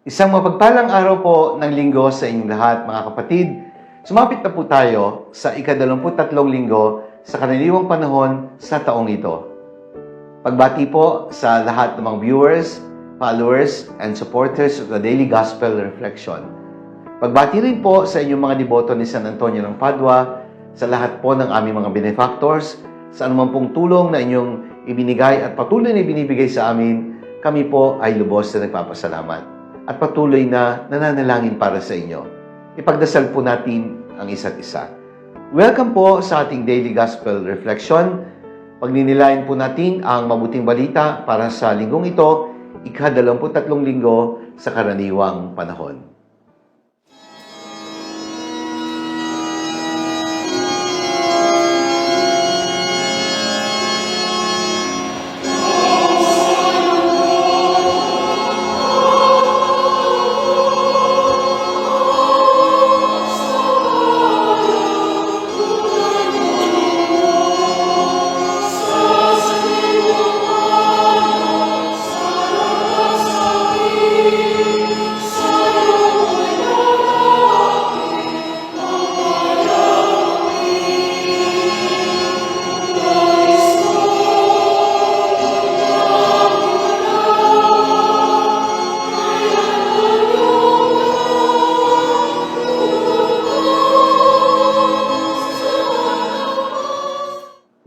Isang mapagpalang araw po ng linggo sa inyong lahat, mga kapatid. Sumapit na po tayo sa ikadalamputatlong linggo sa kaniliwang panahon sa taong ito. Pagbati po sa lahat ng mga viewers, followers, and supporters of the Daily Gospel Reflection. Pagbati rin po sa inyong mga deboto ni San Antonio ng Padua, sa lahat po ng aming mga benefactors, sa anumang pong tulong na inyong ibinigay at patuloy na ibinibigay sa amin, kami po ay lubos na nagpapasalamat at patuloy na nananalangin para sa inyo. Ipagdasal po natin ang isa't isa. Welcome po sa ating Daily Gospel Reflection. Pagninilayan po natin ang mabuting balita para sa linggong ito, ikadalamputatlong linggo sa karaniwang panahon.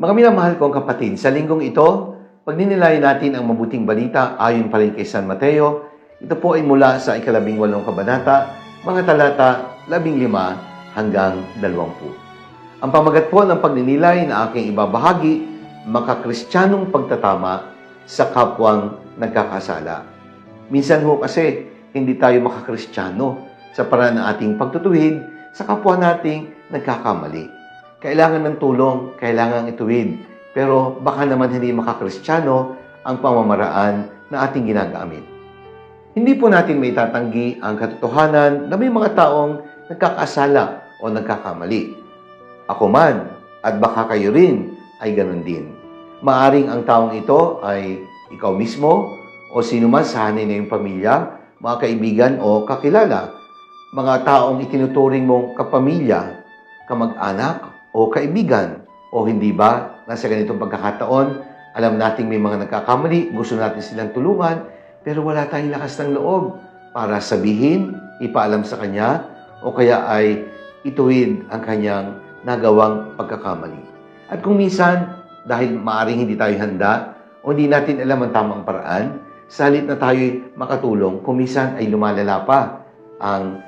Mga minamahal kong kapatid, sa linggong ito, pagninilayan natin ang mabuting balita ayon pa rin kay San Mateo. Ito po ay mula sa ikalabing walong kabanata, mga talata labing lima hanggang dalawampu. Ang pamagat po ng pagninilay na aking ibabahagi, makakristyanong pagtatama sa kapwang nagkakasala. Minsan ho kasi, hindi tayo makakristyano sa paraan ng ating pagtutuwid sa kapwa nating nagkakamali kailangan ng tulong, kailangan ituwid. Pero baka naman hindi makakristyano ang pamamaraan na ating ginagamit. Hindi po natin may tatanggi ang katotohanan na may mga taong nagkakasala o nagkakamali. Ako man at baka kayo rin ay ganun din. Maaring ang taong ito ay ikaw mismo o sino man sa hanay na iyong pamilya, mga kaibigan o kakilala, mga taong itinuturing mong kapamilya, kamag-anak o kaibigan. O hindi ba, nasa ganitong pagkakataon, alam nating may mga nagkakamali, gusto natin silang tulungan, pero wala tayong lakas ng loob para sabihin, ipaalam sa kanya, o kaya ay ituwid ang kanyang nagawang pagkakamali. At kung minsan, dahil maaring hindi tayo handa, o hindi natin alam ang tamang paraan, sa halip na tayo makatulong, kung minsan ay lumalala pa ang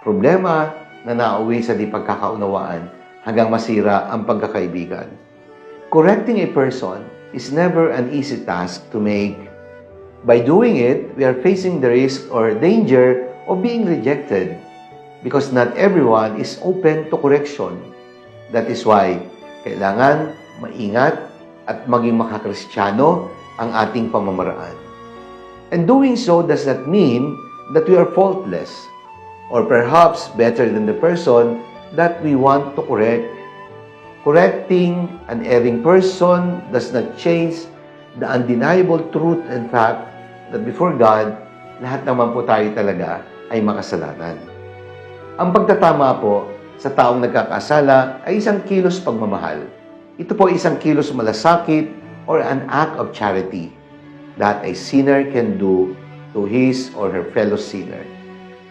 problema na nauwi sa di pagkakaunawaan hanggang masira ang pagkakaibigan. Correcting a person is never an easy task to make. By doing it, we are facing the risk or danger of being rejected because not everyone is open to correction. That is why kailangan maingat at maging makakristyano ang ating pamamaraan. And doing so does not mean that we are faultless or perhaps better than the person that we want to correct. Correcting an erring person does not change the undeniable truth and fact that before God, lahat naman po tayo talaga ay makasalanan. Ang pagtatama po sa taong nagkakasala ay isang kilos pagmamahal. Ito po isang kilos malasakit or an act of charity that a sinner can do to his or her fellow sinner.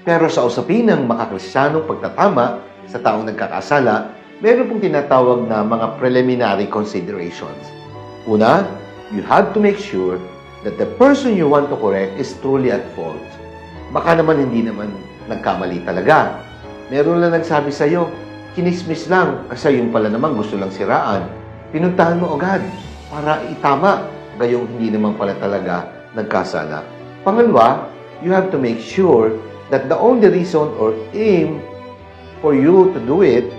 Pero sa usapin ng makakristyanong pagtatama, sa taong nagkakasala, meron pong tinatawag na mga preliminary considerations. Una, you have to make sure that the person you want to correct is truly at fault. Baka naman hindi naman nagkamali talaga. Meron lang nagsabi sa iyo, kinismis lang kasi yung pala naman gusto lang siraan. Pinuntahan mo agad para itama gayong hindi naman pala talaga nagkasala. Pangalawa, you have to make sure that the only reason or aim for you to do it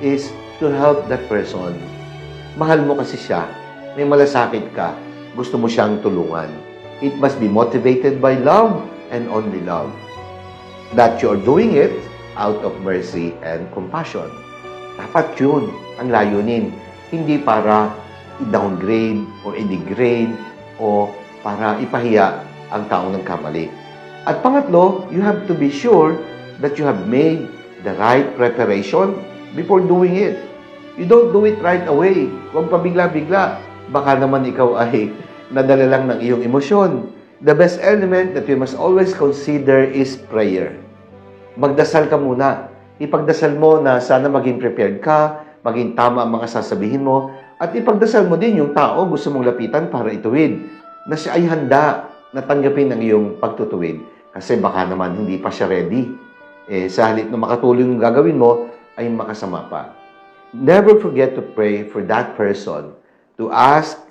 is to help that person. Mahal mo kasi siya, may malasakit ka, gusto mo siyang tulungan. It must be motivated by love and only love. That you are doing it out of mercy and compassion. Dapat yun ang layunin. Hindi para i-downgrade or i-degrade o para ipahiya ang taong nagkamali. At pangatlo, you have to be sure that you have made the right preparation before doing it. You don't do it right away. Huwag pa bigla-bigla. Baka naman ikaw ay nadala lang ng iyong emosyon. The best element that we must always consider is prayer. Magdasal ka muna. Ipagdasal mo na sana maging prepared ka, maging tama ang mga sasabihin mo, at ipagdasal mo din yung tao gusto mong lapitan para ituwid, na siya ay handa na tanggapin ang iyong pagtutuwid. Kasi baka naman hindi pa siya ready. Eh, sa halip na makatulong yung gagawin mo, ay makasama pa. Never forget to pray for that person, to ask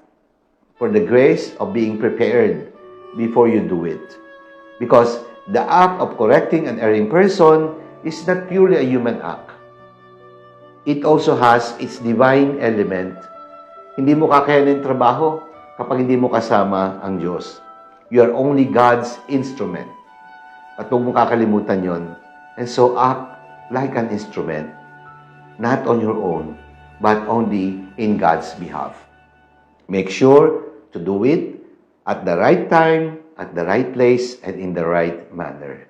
for the grace of being prepared before you do it. Because the act of correcting an erring person is not purely a human act. It also has its divine element. Hindi mo kakayanin trabaho kapag hindi mo kasama ang Diyos. You are only God's instrument. At huwag mo kakalimutan yon. And so act like an instrument, not on your own, but only in God's behalf. Make sure to do it at the right time, at the right place, and in the right manner.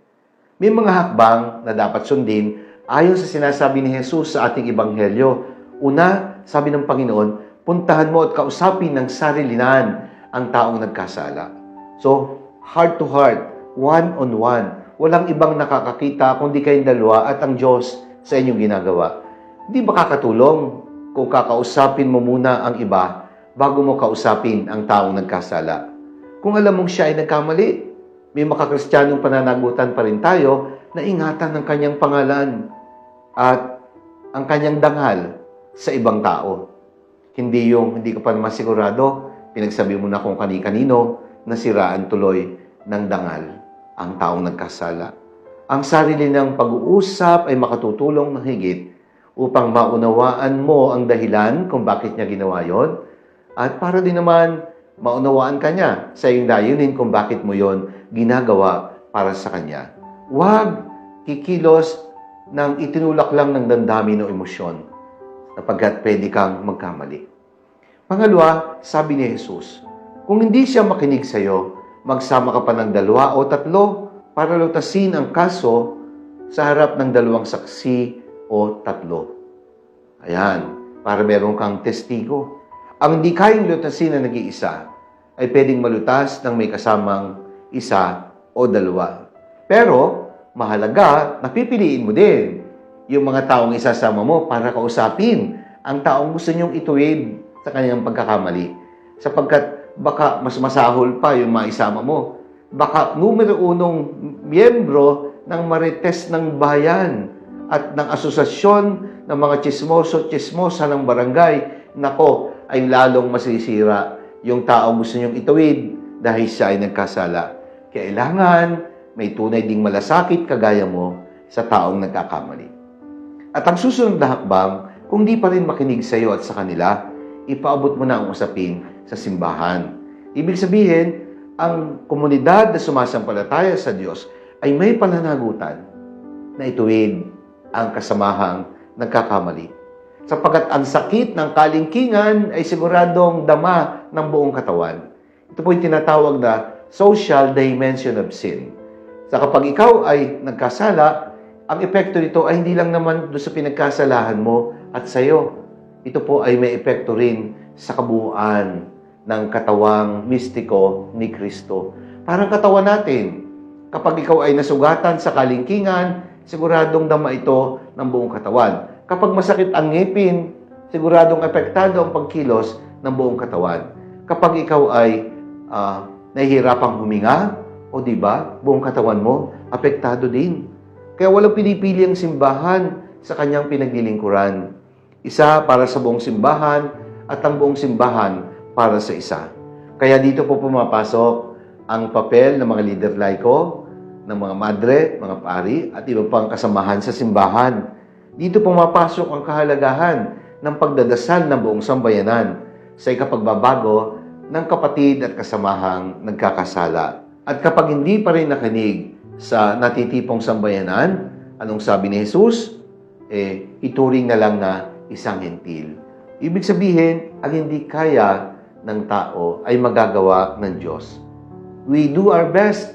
May mga hakbang na dapat sundin ayon sa sinasabi ni Jesus sa ating ebanghelyo. Una, sabi ng Panginoon, puntahan mo at kausapin ng sarilinan ang taong nagkasala. So, heart to heart, one on one. Walang ibang nakakakita kundi kayong dalawa at ang Diyos sa inyong ginagawa. Hindi ba kakatulong kung kakausapin mo muna ang iba bago mo kausapin ang taong nagkasala? Kung alam mong siya ay nagkamali, may makakristyanong pananagutan pa rin tayo na ingatan ng kanyang pangalan at ang kanyang dangal sa ibang tao. Hindi yung hindi ka pa naman sigurado, pinagsabi mo na kung kani-kanino, nasiraan tuloy ng dangal ang taong nagkasala. Ang sarili ng pag-uusap ay makatutulong ng higit upang maunawaan mo ang dahilan kung bakit niya ginawa yon at para din naman maunawaan ka niya sa iyong layunin kung bakit mo yon ginagawa para sa kanya. Huwag kikilos ng itinulak lang ng damdamin o emosyon sapagkat pwede kang magkamali. Pangalawa, sabi ni Jesus, kung hindi siya makinig sa iyo, magsama ka pa ng dalawa o tatlo para lutasin ang kaso sa harap ng dalawang saksi o tatlo. Ayan, para meron kang testigo. Ang hindi kayang lutasin na nag-iisa ay pwedeng malutas ng may kasamang isa o dalawa. Pero, mahalaga, napipiliin mo din yung mga taong isasama mo para kausapin ang taong gusto niyong ituwid sa kanyang pagkakamali. Sapagkat baka mas masahol pa yung maisama mo. Baka numero unong miyembro ng marites ng bayan at ng asosasyon ng mga chismoso chismosa ng barangay, nako, ay lalong masisira yung taong gusto niyong ituwid dahil siya ay nagkasala. Kailangan may tunay ding malasakit kagaya mo sa taong nagkakamali. At ang susunod na hakbang, kung di pa rin makinig sa iyo at sa kanila, ipaabot mo na ang usapin sa simbahan. Ibig sabihin, ang komunidad na sumasampalataya sa Diyos ay may pananagutan na ituwid ang kasamahang nagkakamali. Sapagkat ang sakit ng kalingkingan ay siguradong dama ng buong katawan. Ito po yung tinatawag na social dimension of sin. Sa kapag ikaw ay nagkasala, ang epekto nito ay hindi lang naman doon sa pinagkasalahan mo at sa iyo. Ito po ay may epekto rin sa kabuuan ng katawang mistiko ni Kristo. Parang katawan natin. Kapag ikaw ay nasugatan sa kalingkingan, siguradong dama ito ng buong katawan. Kapag masakit ang ngipin, siguradong epektado ang pagkilos ng buong katawan. Kapag ikaw ay uh, nahihirapang huminga, o di ba, buong katawan mo, apektado din. Kaya walang pinipili ang simbahan sa kanyang pinaglilingkuran. Isa para sa buong simbahan at ang buong simbahan para sa isa. Kaya dito po pumapasok ang papel ng mga leader laiko, ng mga madre, mga pari, at iba pang kasamahan sa simbahan. Dito pumapasok ang kahalagahan ng pagdadasal ng buong sambayanan sa ikapagbabago ng kapatid at kasamahang nagkakasala. At kapag hindi pa rin nakinig sa natitipong sambayanan, anong sabi ni Jesus? Eh, ituring na lang na isang hentil. Ibig sabihin, ang hindi kaya ng tao ay magagawa ng Diyos. We do our best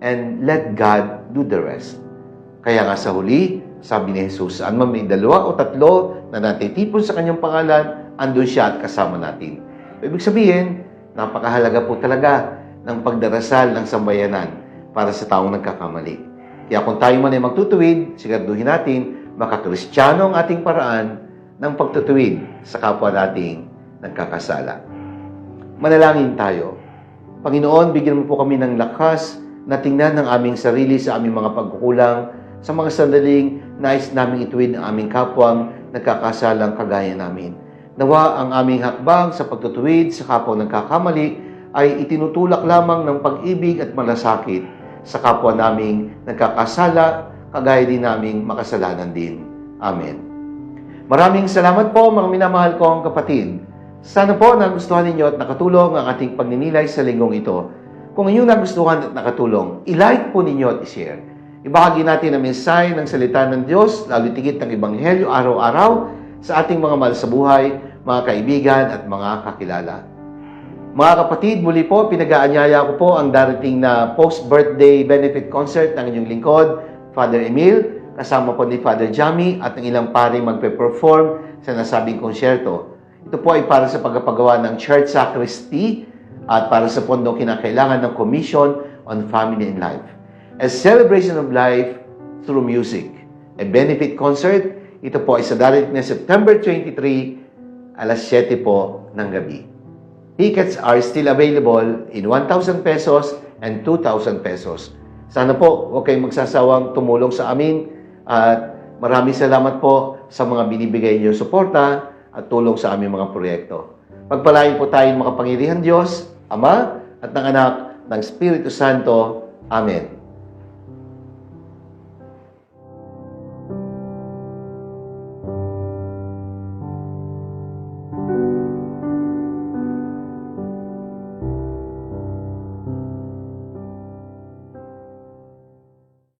and let God do the rest. Kaya nga sa huli, sabi ni Jesus, saan man may dalawa o tatlo na natitipon sa kanyang pangalan, andun siya at kasama natin. Ibig sabihin, napakahalaga po talaga ng pagdarasal ng sambayanan para sa taong nagkakamali. Kaya kung tayo man ay magtutuwid, siguraduhin natin makakristyano ang ating paraan ng pagtutuwid sa kapwa nating nagkakasala. Manalangin tayo. Panginoon, bigyan mo po kami ng lakas na tingnan ng aming sarili sa aming mga pagkukulang sa mga sandaling nais naming ituwid ang aming kapwang nagkakasalang kagaya namin. Nawa ang aming hakbang sa pagtutuwid sa kapwa nagkakamali ay itinutulak lamang ng pag-ibig at malasakit sa kapwa naming nagkakasala, kagaya din naming makasalanan din. Amen. Maraming salamat po mga minamahal kong kapatid. Sana po nagustuhan ninyo at nakatulong ang ating pagninilay sa linggong ito. Kung inyong nagustuhan at nakatulong, i-like po ninyo at i-share. Ibahagi natin ang mensahe ng salita ng Diyos, lalo tigit ng Ebanghelyo araw-araw sa ating mga mahal sa buhay, mga kaibigan at mga kakilala. Mga kapatid, muli po, pinag-aanyaya ko po ang darating na post-birthday benefit concert ng inyong lingkod, Father Emil, kasama po ni Father Jami at ang ilang pari magpe-perform sa nasabing konsyerto. Ito po ay para sa pagpapagawa ng church sacristy at para sa pondong kinakailangan ng Commission on Family and Life. A celebration of life through music. A benefit concert, ito po ay sa darating na September 23, alas 7 po ng gabi. Tickets are still available in 1,000 pesos and 2,000 pesos. Sana po, huwag kayong magsasawang tumulong sa amin at maraming salamat po sa mga binibigay niyo suporta at tulong sa aming mga proyekto. Pagpalain po tayong makapangyarihan Diyos, Ama at ng Anak ng Espiritu Santo. Amen.